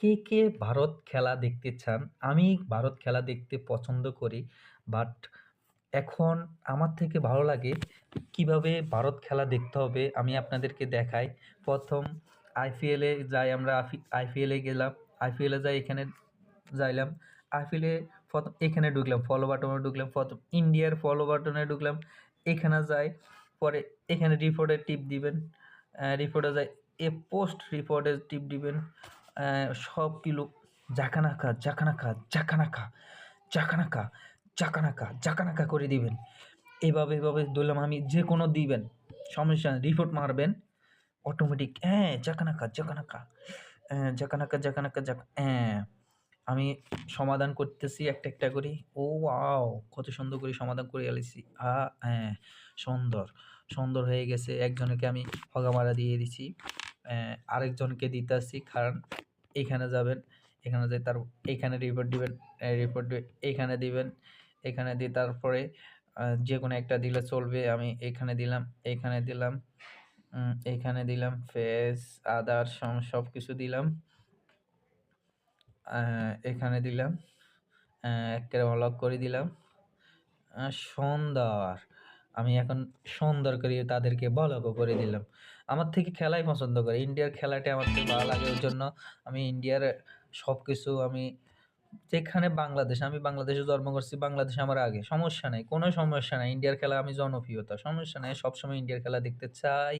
কে কে ভারত খেলা দেখতে চান? আমি ভারত খেলা দেখতে পছন্দ করি বাট এখন আমার থেকে ভালো লাগে কীভাবে ভারত খেলা দেখতে হবে আমি আপনাদেরকে দেখাই। প্রথম আইপিএলে যাই আমরা আইপিএলে গেলাম আইপিএলে যাই এখানে যাইলাম আইপিএলে প্রথম এখানে ঢুকলাম ফলো বাটনে ঢুকলাম, প্রথম ইন্ডিয়ার ফলো বাটনে ঢুকলাম, এখানে যাই, পরে এখানে রিপোর্টে টিপ দিবেন রিপোর্টে যাই, এ পোস্ট রিপোর্টে টিপ দিবেন সব কিলো জাকানাকা জাকানাকা জাকানাকা জাকানাকা জাকানাকা করে দিবেন। এভাবে এভাবে ধরলাম, আমি যে কোনো দিবেন, সমস্যা রিপোর্ট মারবেন অটোমেটিক হ্যাঁ জাকানাকা জাকানাকা হ্যাঁ জাকানাকা জাকানাকা, জাক হ্যাঁ আমি সমাধান করতেছি একটা একটা করে। ও আও কত সুন্দর করে সমাধান করে এলেছি আ হ্যাঁ সুন্দর সুন্দর হয়ে গেছে। একজনকে আমি হগামারা দিয়ে দিছি। আরেকজনকে দিতেছি, কারণ এখানে যাবেন, এখানে যাই তার, এখানে রিপোর্ট দিবেন রিপোর্ট এখানে দিবেন, এখানে দিয়ে তারপরে যে কোনো একটা দিলে চলবে, আমি এখানে দিলাম এখানে দিলাম এখানে দিলাম ফেস আদার সব কিছু দিলাম এখানে দিলাম একেবারে অলক করে দিলাম সুন্দর আমি এখন সুন্দর করে তাদেরকে বলকও করে দিলাম। আমার থেকে খেলাই পছন্দ করে। ইন্ডিয়ার খেলাটা আমার থেকে ভালো লাগে। ওই জন্য আমি ইন্ডিয়ার সব কিছু আমি যেখানে বাংলাদেশ, আমি বাংলাদেশে জন্ম করছি, বাংলাদেশে আমার আগে। সমস্যা নেই, কোনো সমস্যা নাই। ইন্ডিয়ার খেলা আমি জনপ্রিয়তা, সমস্যা নেই। সবসময় ইন্ডিয়ার খেলা দেখতে চাই।